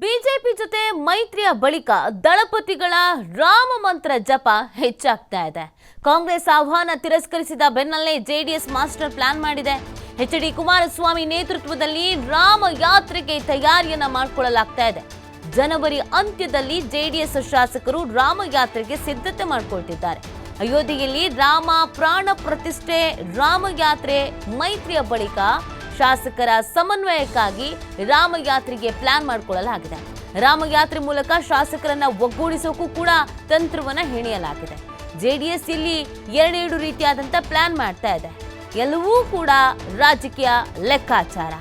BJP ಜೊತೆ ಮೈತ್ರಿಯ ಬಳಿಕ ದಳಪತಿಗಳ ರಾಮ ಮಂತ್ರ ಜಪ ಹೆಚ್ಚಾಗ್ತಾ ಇದೆ. ಕಾಂಗ್ರೆಸ್ ಆಹ್ವಾನ ತಿರಸ್ಕರಿಸಿದ ಬೆನ್ನಲ್ಲೇ ಜೆಡಿಎಸ್ ಮಾಸ್ಟರ್ ಪ್ಲಾನ್ ಮಾಡಿದೆ. ಎಚ್ ಡಿ ಕುಮಾರಸ್ವಾಮಿ ನೇತೃತ್ವದಲ್ಲಿ ರಾಮ ಯಾತ್ರೆಗೆ ತಯಾರಿಯನ್ನ ಮಾಡಿಕೊಳ್ಳಲಾಗ್ತಾ ಇದೆ. ಜನವರಿ ಅಂತ್ಯದಲ್ಲಿ ಜೆಡಿಎಸ್ ಶಾಸಕರು ರಾಮ ಯಾತ್ರೆಗೆ ಸಿದ್ಧತೆ ಮಾಡಿಕೊಳ್ತಿದ್ದಾರೆ. ಅಯೋಧ್ಯೆಯಲ್ಲಿ ರಾಮ ಪ್ರಾಣ ಪ್ರತಿಷ್ಠೆ, ರಾಮ ಯಾತ್ರೆ ಮೈತ್ರಿಯ ಬಳಿಕ ಶಾಸಕರ ಸಮನ್ವಯಕ್ಕಾಗಿ ರಾಮಯಾತ್ರೆಗೆ ಪ್ಲಾನ್ ಮಾಡಿಕೊಳ್ಳಲಾಗಿದೆ. ರಾಮಯಾತ್ರೆ ಮೂಲಕ ಶಾಸಕರನ್ನ ಒಗ್ಗೂಡಿಸೋಕು ಕೂಡ ತಂತ್ರವನ್ನ ಹೆಣೆಯಲಾಗಿದೆ. ಜೆಡಿಎಸ್ ಇಲ್ಲಿ ಎರಡೆರಡು ರೀತಿಯಾದಂತ ಪ್ಲಾನ್ ಮಾಡ್ತಾ ಇದೆ. ಎಲ್ಲವೂ ಕೂಡ ರಾಜಕೀಯ ಲೆಕ್ಕಾಚಾರ.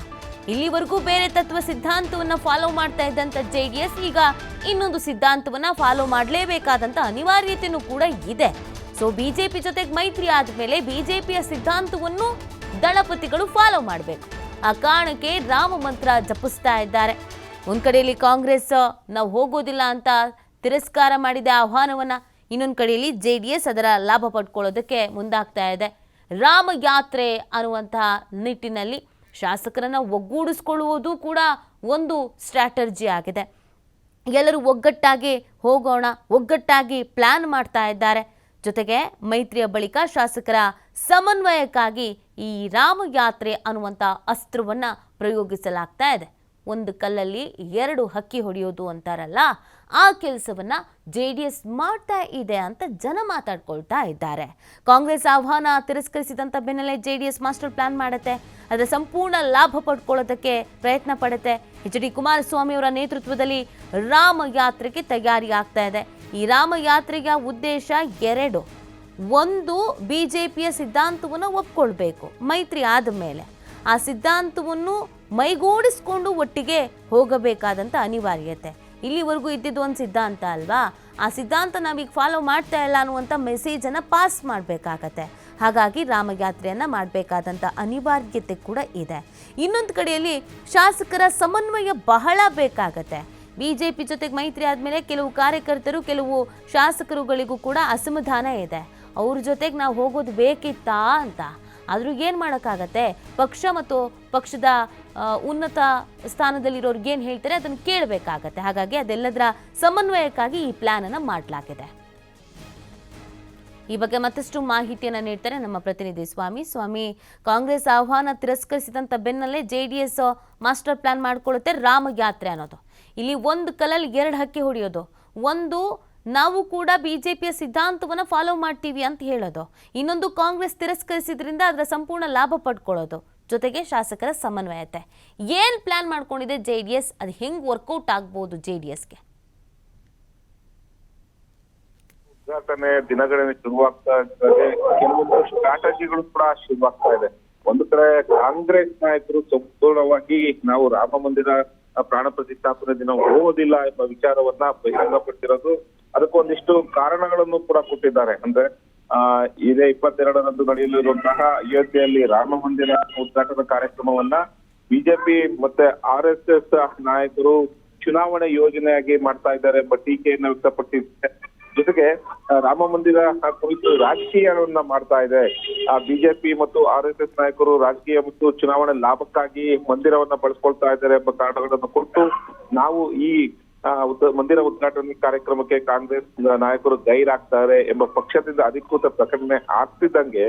ಇಲ್ಲಿವರೆಗೂ ಬೇರೆ ತತ್ವ ಸಿದ್ಧಾಂತವನ್ನ ಫಾಲೋ ಮಾಡ್ತಾ ಇದ್ದಂತ ಎಸ್ ಈಗ ಇನ್ನೊಂದು ಸಿದ್ಧಾಂತವನ್ನ ಫಾಲೋ ಮಾಡಲೇಬೇಕಾದಂತ ಅನಿವಾರ್ಯತೆಯೂ ಕೂಡ ಇದೆ. ಸೊ ಬಿಜೆಪಿ ಜೊತೆಗೆ ಮೈತ್ರಿ ಆದ್ಮೇಲೆ ಬಿಜೆಪಿಯ ಸಿದ್ಧಾಂತವನ್ನು ದಳಪತಿಗಳು ಫಾಲೋ ಮಾಡಬೇಕು. ಆ ಕಾರಣಕ್ಕೆ ರಾಮ ಮಂತ್ರ ಜಪಿಸ್ತಾ ಇದ್ದಾರೆ. ಒಂದು ಕಡೆಯಲ್ಲಿ ಕಾಂಗ್ರೆಸ್ ನಾವು ಹೋಗೋದಿಲ್ಲ ಅಂತ ತಿರಸ್ಕಾರ ಮಾಡಿದ ಆಹ್ವಾನವನ್ನು. ಇನ್ನೊಂದು ಕಡೆಯಲ್ಲಿ ಜೆ ಡಿ ಎಸ್ ಅದರ ಲಾಭ ಪಡ್ಕೊಳ್ಳೋದಕ್ಕೆ ಮುಂದಾಗ್ತಾ ಇದೆ. ರಾಮ ಯಾತ್ರೆ ಅನ್ನುವಂತಹ ನಿಟ್ಟಿನಲ್ಲಿ ಶಾಸಕರನ್ನು ಒಗ್ಗೂಡಿಸ್ಕೊಳ್ಳುವುದು ಕೂಡ ಒಂದು ಸ್ಟ್ರಾಟರ್ಜಿ ಆಗಿದೆ. ಎಲ್ಲರೂ ಒಗ್ಗಟ್ಟಾಗಿ ಹೋಗೋಣ, ಒಗ್ಗಟ್ಟಾಗಿ ಪ್ಲಾನ್ ಮಾಡ್ತಾ ಇದ್ದಾರೆ. ಜೊತೆಗೆ ಮೈತ್ರಿಯ ಬಳಿಕ ಶಾಸಕರ ಸಮನ್ವಯಕ್ಕಾಗಿ ಈ ರಾಮಯಾತ್ರೆ ಅನ್ನುವಂಥ ಅಸ್ತ್ರವನ್ನು ಪ್ರಯೋಗಿಸಲಾಗ್ತಾ ಇದೆ. ಒಂದು ಕಲ್ಲಲ್ಲಿ ಎರಡು ಹಕ್ಕಿ ಹೊಡೆಯೋದು ಅಂತಾರಲ್ಲ, ಆ ಕೆಲಸವನ್ನು ಜೆ ಡಿ ಎಸ್ ಮಾಡ್ತಾ ಇದೆ ಅಂತ ಜನ ಮಾತಾಡ್ಕೊಳ್ತಾ ಇದ್ದಾರೆ. ಕಾಂಗ್ರೆಸ್ ಆಹ್ವಾನ ತಿರಸ್ಕರಿಸಿದಂಥ ಬೆನ್ನಲ್ಲೇ J D S master plan ಮಾಡುತ್ತೆ. ಅದರ ಸಂಪೂರ್ಣ ಲಾಭ ಪಡ್ಕೊಳ್ಳೋದಕ್ಕೆ ಪ್ರಯತ್ನ ಪಡುತ್ತೆ. ಎಚ್ ಡಿ ಕುಮಾರಸ್ವಾಮಿ ಅವರ ನೇತೃತ್ವದಲ್ಲಿ ರಾಮ ಯಾತ್ರೆಗೆ ತಯಾರಿ ಆಗ್ತಾ ಇದೆ. ಈ ರಾಮ ಯಾತ್ರೆಯ ಉದ್ದೇಶ ಎರಡು. ಒಂದು ಬಿಜೆಪಿಯ ಸಿದ್ಧಾಂತವನ್ನು ಒಪ್ಕೊಳ್ಬೇಕು, ಮೈತ್ರಿ ಆದ ಮೇಲೆ. ಆ ಸಿದ್ಧಾಂತವನ್ನು ಮೈಗೂಡಿಸ್ಕೊಂಡು ಒಟ್ಟಿಗೆ ಹೋಗಬೇಕಾದಂಥ ಅನಿವಾರ್ಯತೆ. ಇಲ್ಲಿವರೆಗೂ ಇದ್ದಿದ್ದು ಒಂದು ಸಿದ್ಧಾಂತ ಅಲ್ವಾ? ಆ ಸಿದ್ಧಾಂತ ನಾವೀಗ ಫಾಲೋ ಮಾಡ್ತಾ ಇಲ್ಲ ಅನ್ನುವಂಥ ಮೆಸೇಜನ್ನು ಪಾಸ್ ಮಾಡಬೇಕಾಗತ್ತೆ. ಹಾಗಾಗಿ ರಾಮಯಾತ್ರೆಯನ್ನು ಮಾಡಬೇಕಾದಂಥ ಅನಿವಾರ್ಯತೆ ಕೂಡ ಇದೆ. ಇನ್ನೊಂದು ಕಡೆಯಲ್ಲಿ ಶಾಸಕರ ಸಮನ್ವಯ ಬಹಳ ಬೇಕಾಗತ್ತೆ. ಪಿ ಜೊತೆಗೆ ಮೈತ್ರಿ ಆದಮೇಲೆ ಕೆಲವು ಕಾರ್ಯಕರ್ತರು, ಕೆಲವು ಶಾಸಕರುಗಳಿಗೂ ಕೂಡ ಅಸಮಾಧಾನ ಇದೆ. ಅವ್ರ ಜೊತೆಗೆ ನಾವು ಹೋಗೋದು ಬೇಕಿತ್ತಾ ಅಂತ. ಆದರೂ ಏನು ಮಾಡೋಕ್ಕಾಗತ್ತೆ? ಪಕ್ಷ ಮತ್ತು ಪಕ್ಷದ ಉನ್ನತ ಸ್ಥಾನದಲ್ಲಿರೋರ್ಗೆ ಏನು ಹೇಳ್ತಾರೆ ಅದನ್ನು ಕೇಳಬೇಕಾಗತ್ತೆ. ಹಾಗಾಗಿ ಅದೆಲ್ಲದರ ಸಮನ್ವಯಕ್ಕಾಗಿ ಈ ಪ್ಲ್ಯಾನನ್ನು ಮಾಡಲಾಗಿದೆ. ಈ ಬಗ್ಗೆ ಮತ್ತಷ್ಟು ಮಾಹಿತಿಯನ್ನು ನೀಡ್ತಾರೆ ನಮ್ಮ ಪ್ರತಿನಿಧಿ ಸ್ವಾಮಿ. ಸ್ವಾಮಿ, ಕಾಂಗ್ರೆಸ್ ಆಹ್ವಾನ ತಿರಸ್ಕರಿಸಿದಂಥ ಬೆನ್ನಲ್ಲೇ J D S master plan ಮಾಡ್ಕೊಳ್ಳುತ್ತೆ Rama ಯಾತ್ರೆ ಅನ್ನೋದು. ಇಲ್ಲಿ ಒಂದು ಕಲ್ಲಲ್ಲಿ ಎರಡು ಹಕ್ಕಿ ಹೊಡೆಯೋದು. ಒಂದು ನಾವು ಕೂಡ ಬಿಜೆಪಿಯ ಸಿದ್ಧಾಂತವನ್ನು ಫಾಲೋ ಮಾಡ್ತೀವಿ ಅಂತ ಹೇಳೋದು. ಇನ್ನೊಂದು ಕಾಂಗ್ರೆಸ್ ತಿರಸ್ಕರಿಸಿದ್ರಿಂದ ಅದರ ಸಂಪೂರ್ಣ ಲಾಭ ಪಡ್ಕೊಳ್ಳೋದು. ಜೊತೆಗೆ ಶಾಸಕರ ಸಮನ್ವಯತೆ. ಏನು ಪ್ಲಾನ್ ಮಾಡ್ಕೊಂಡಿದೆ ಜೆ ಡಿ ಎಸ್? ಅದು ಹೆಂಗೆ ವರ್ಕೌಟ್ ಆಗ್ಬೋದು ಜೆ ಡಿ ಎಸ್ಗೆ? ಉದ್ಘಾಟನೆ ದಿನಗಣನೆ ಶುರುವಾಗ್ತಾ ಇರ್ತದೆ. ಕೆಲವೊಂದು ಸ್ಟ್ರಾಟಜಿಗಳು ಕೂಡ ಶುರುವಾಗ್ತಾ ಇದೆ. ಒಂದು ಕಡೆ ಕಾಂಗ್ರೆಸ್ ನಾಯಕರು ಸಂಪೂರ್ಣವಾಗಿ ನಾವು ರಾಮ ಮಂದಿರ ಪ್ರಾಣ ಪ್ರತಿಷ್ಠಾಪನೆ ದಿನ ಹೋಗೋದಿಲ್ಲ ಎಂಬ ವಿಚಾರವನ್ನ ಬಹಿರಂಗಪಡಿಸಿರೋದು ಅದಕ್ಕೊಂದಿಷ್ಟು ಕಾರಣಗಳನ್ನು ಕೂಡ ಕೊಟ್ಟಿದ್ದಾರೆ. ಅಂದ್ರೆ, ಆ, ಇದೇ ಇಪ್ಪತ್ತೆರಡರಂದು ನಡೆಯಲಿರುವಂತಹ ಅಯೋಧ್ಯೆಯಲ್ಲಿ ರಾಮ ಮಂದಿರ ಉದ್ಘಾಟನಾ ಕಾರ್ಯಕ್ರಮವನ್ನ ಬಿಜೆಪಿ ಮತ್ತೆ ಆರ್ ಎಸ್ ಎಸ್ ನಾಯಕರು ಚುನಾವಣೆ ಯೋಜನೆಯಾಗಿ ಮಾಡ್ತಾ ಇದ್ದಾರೆ ಎಂಬ ಟೀಕೆಯನ್ನು ವ್ಯಕ್ತಪಡಿಸಿದ್ದಾರೆ. ಜೊತೆಗೆ ರಾಮ ಮಂದಿರ ಕುರಿತು ರಾಜಕೀಯವನ್ನ ಮಾಡ್ತಾ ಇದೆ. ಆ, ಬಿಜೆಪಿ ಮತ್ತು ಆರ್ ಎಸ್ ಎಸ್ ನಾಯಕರು ರಾಜಕೀಯ ಮತ್ತು ಚುನಾವಣೆ ಲಾಭಕ್ಕಾಗಿ ಮಂದಿರವನ್ನ ಬಳಸ್ಕೊಳ್ತಾ ಇದ್ದಾರೆ ಎಂಬ ಕಾರಣಗಳನ್ನು ಕೊಟ್ಟು ನಾವು ಈ ಮಂದಿರ ಉದ್ಘಾಟನೆ ಕಾರ್ಯಕ್ರಮಕ್ಕೆ ಕಾಂಗ್ರೆಸ್ ನಾಯಕರು ಗೈರಾಗ್ತಾರೆ ಎಂಬ ಪಕ್ಷದಿಂದ ಅಧಿಕೃತ ಪ್ರಕಟಣೆ ಆಗ್ತಿದ್ದಂಗೆ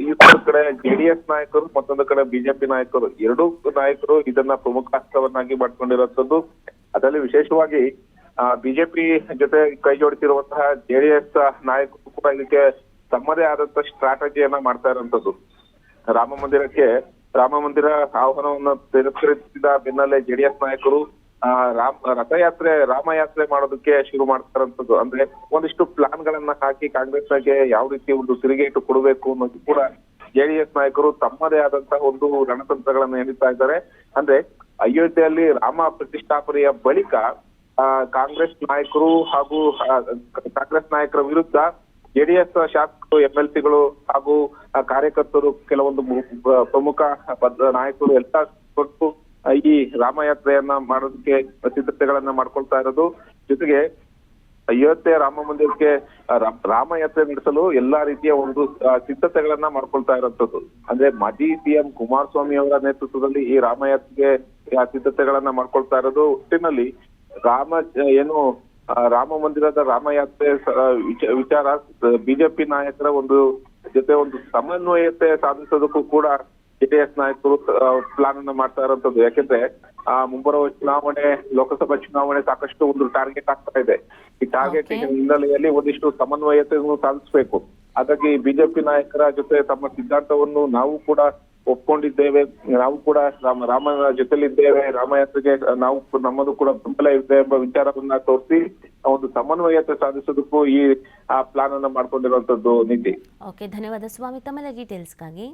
ಈ ಕಡೆ ಜೆಡಿಎಸ್ ನಾಯಕರು ಮತ್ತೊಂದು ಕಡೆ ಬಿಜೆಪಿ ನಾಯಕರು. ಎರಡೂ ನಾಯಕರು ಇದನ್ನ ಪ್ರಮುಖ ಅಸ್ತ್ರವನ್ನಾಗಿ ಮಾಡ್ಕೊಂಡಿರುವಂತದ್ದು ಅದರಲ್ಲಿ ವಿಶೇಷವಾಗಿ ಬಿಜೆಪಿ ಜೊತೆ ಕೈ ಜೋಡಿಸಿರುವಂತಹ ಜೆಡಿಎಸ್ ನಾಯಕರು ಕೂಡ ಇದಕ್ಕೆ ತಮ್ಮದೇ ಆದಂತ ಸ್ಟ್ರಾಟಜಿಯನ್ನ ಮಾಡ್ತಾ ಇರುವಂತದ್ದು ರಾಮ ಮಂದಿರಕ್ಕೆ, ರಾಮ ಮಂದಿರ ಆಹ್ವಾನವನ್ನು ತಿರಸ್ಕರಿಸಿದ ಬೆನ್ನಲ್ಲೇ ಜೆಡಿಎಸ್ ನಾಯಕರು ಆ, ರಾಮ್ ರಥಯಾತ್ರೆ ರಾಮಯಾತ್ರೆ ಮಾಡೋದಕ್ಕೆ ಶುರು ಮಾಡ್ತಾರಂತದ್ದು. ಅಂದ್ರೆ ಒಂದಿಷ್ಟು ಪ್ಲಾನ್ ಗಳನ್ನ ಹಾಕಿ ಕಾಂಗ್ರೆಸ್ಗೆ ಯಾವ ರೀತಿ ಒಂದು ತಿರುಗೇಟು ಕೊಡಬೇಕು ಅನ್ನೋದು ಕೂಡ ಜೆಡಿಎಸ್ ನಾಯಕರು ತಮ್ಮದೇ ಆದಂತಹ ಒಂದು ರಣತಂತ್ರಗಳನ್ನು ಎಣಿಸ್ತಾ ಇದ್ದಾರೆ. ಅಂದ್ರೆ ಅಯೋಧ್ಯೆಯಲ್ಲಿ ರಾಮ ಪ್ರತಿಷ್ಠಾಪನೆಯ ಬಳಿಕ ಕಾಂಗ್ರೆಸ್ ನಾಯಕರು ಹಾಗೂ ಕಾಂಗ್ರೆಸ್ ನಾಯಕರ ವಿರುದ್ಧ ಜೆಡಿಎಸ್ ಶಾಸಕರು ಎಲ್ ಸಿಗಳು ಹಾಗೂ ಕಾರ್ಯಕರ್ತರು ಕೆಲವೊಂದು ಪ್ರಮುಖ ನಾಯಕರು ಎಲ್ಲ ಕೊಟ್ಟು ಈ ರಾಮಯಾತ್ರೆಯನ್ನ ಮಾಡೋದಕ್ಕೆ ಸಿದ್ಧತೆಗಳನ್ನ ಮಾಡ್ಕೊಳ್ತಾ ಇರೋದು. ಜೊತೆಗೆ, ಅಯೋಧ್ಯೆ ರಾಮ ಮಂದಿರಕ್ಕೆ ರಾಮಯಾತ್ರೆ ನಡೆಸಲು ಎಲ್ಲಾ ರೀತಿಯ ಒಂದು ಸಿದ್ಧತೆಗಳನ್ನ ಮಾಡ್ಕೊಳ್ತಾ ಇರುವಂತದ್ದು ಅಂದ್ರೆ ಮಾಜಿ ಸಿಎಂ ಕುಮಾರಸ್ವಾಮಿ ಅವರ ನೇತೃತ್ವದಲ್ಲಿ ಈ ರಾಮಯಾತ್ರೆಗೆ ಸಿದ್ಧತೆಗಳನ್ನ ಮಾಡ್ಕೊಳ್ತಾ ಇರೋದು ಒಟ್ಟಿನಲ್ಲಿ ರಾಮ ಏನು ರಾಮ ಮಂದಿರದ ರಾಮಯಾತ್ರೆ ವಿಚಾರ ಬಿಜೆಪಿ ನಾಯಕರ ಒಂದು ಜೊತೆ ಒಂದು ಸಮನ್ವಯತೆ ಸಾಧಿಸೋದಕ್ಕೂ ಕೂಡ ಜೆಡಿಎಸ್ ನಾಯಕರು ಪ್ಲಾನ್ ಅನ್ನ ಮಾಡ್ತಾ ಇರೋಂಥದ್ದು. ಯಾಕೆಂದ್ರೆ ಆ ಮುಂಬರುವ ಚುನಾವಣೆ ಲೋಕಸಭಾ ಚುನಾವಣೆ ಸಾಕಷ್ಟು ಒಂದು ಟಾರ್ಗೆಟ್ ಆಗ್ತಾ ಇದೆ. ಈ ಟಾರ್ಗೆಟ್ ಹಿನ್ನೆಲೆಯಲ್ಲಿ ಒಂದಿಷ್ಟು ಸಮನ್ವಯತೆಯನ್ನು ಸಾಧಿಸಬೇಕು. ಹಾಗಾಗಿ ಬಿಜೆಪಿ ನಾಯಕರ ಜೊತೆ ತಮ್ಮ ಸಿದ್ಧಾಂತವನ್ನು ನಾವು ಕೂಡ ಒಪ್ಕೊಂಡಿದ್ದೇವೆ. ನಾವು ಕೂಡ ರಾಮ ರಾಮನ ಜೊತೆಲಿದ್ದೇವೆ. ರಾಮಯಾತ್ರೆಗೆ ನಾವು ನಮ್ಮದು ಕೂಡ ಬೆಂಬಲ ಇದೆ ಎಂಬ ವಿಚಾರವನ್ನ ತೋರಿಸಿ ಒಂದು ಸಮನ್ವಯತೆ ಸಾಧಿಸೋದಕ್ಕೂ ಈ ಆ ಪ್ಲಾನ್ ಅನ್ನ ಮಾಡ್ಕೊಂಡಿರುವಂತದ್ದು ನಿಧಿ ಓಕೆ ಧನ್ಯವಾದ. ಸ್ವಾಮಿ ತಮ್ಮೆಲ್ಲ ಡೀಟೇಲ್ಸ್ಗಾಗಿ